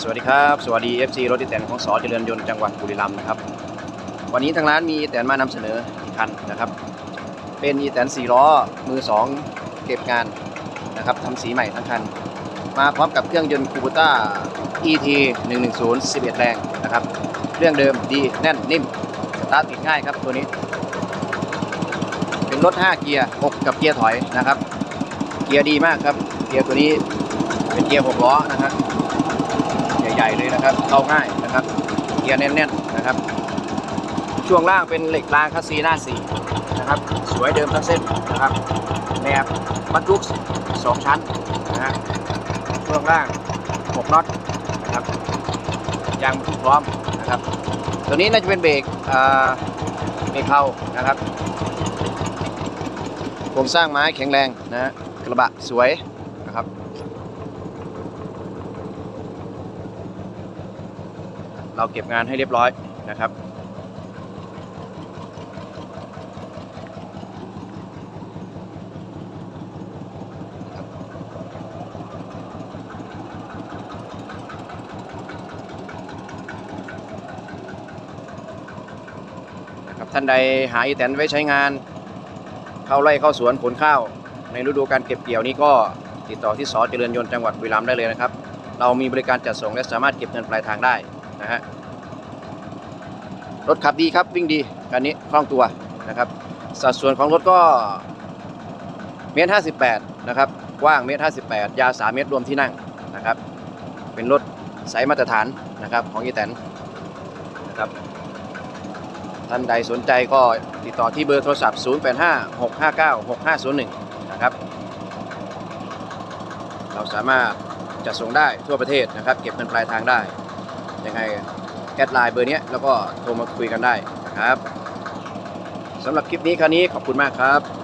สวัสดีครับ สวัสดี FC รถอีแตนของสอเจริญยนต์จังหวัดบุรีรัมย์นะครับ วันนี้ทางร้านมีแตนมานำเสนออีกคันนะครับ เป็นอีแตน4ล้อมือ 2 เก็บงานนะครับทำสีใหม่ทั้งคัน มาพร้อมกับเครื่องยนต์คูบูต้า ET 110 11 แรงนะครับเครื่องเดิมดีแน่นนิ่มสตาร์ทติดง่ายครับตัวนี้ เป็นรถ 5 เกียร์ 6 กับเกียร์ถอยนะครับ เกียร์ดีมากครับ เกียร์ตัวนี้เป็นเกียร์ 6 ล้อนะครับ นะครับเข้าง่ายนะครับเกียร์แน่นๆนะครับ ช่วงล่างเป็นเหล็กรางคัสซีหน้าสีนะครับ สวยเดิมทั้งเส้นนะครับแนบมัดลุกสองชั้นนะฮะช่วงล่างหกน็อตนะครับยางทุกพร้อมนะครับ ตัวนี้น่าจะเป็นเบรกเบรกเข้านะครับโครงสร้างไม้แข็งแรงนะฮะกระบะสวยนะครับ เราเก็บงานให้เรียบร้อยนะครับ ท่านใดหาอีแตนไว้ใช้งาน เข้าไร่เข้าสวนผลข้าว ในฤดูการเก็บเกี่ยวนี้ก็ติดต่อที่สอเจริญยนต์จังหวัดบุรีรัมย์ได้เลยนะครับ เรามีบริการจัดส่งและสามารถเก็บเงินปลายทางได้ นะฮะรถขับดีครับวิ่งดีคันนี้คล่องตัวนะครับ สัดส่วนของรถก็เมตรห้าสิบแปดนะครับกว้างเมตรห้าสิบแปดยาวสามเมตรรวมที่นั่งนะครับ เป็นรถไซส์มาตรฐานนะครับของอีแตนนะครับท่านใดสนใจก็ติดต่อที่เบอร์โทรศัพท์ 0856596501 นะครับ เราสามารถจัดส่งได้ทั่วประเทศนะครับ เก็บเงินปลายทางได้ ยังไงแอดไลน์เบอร์นี้แล้วก็โทรมาคุยกันได้นะครับสำหรับคลิปนี้คราวนี้ขอบคุณมากครับ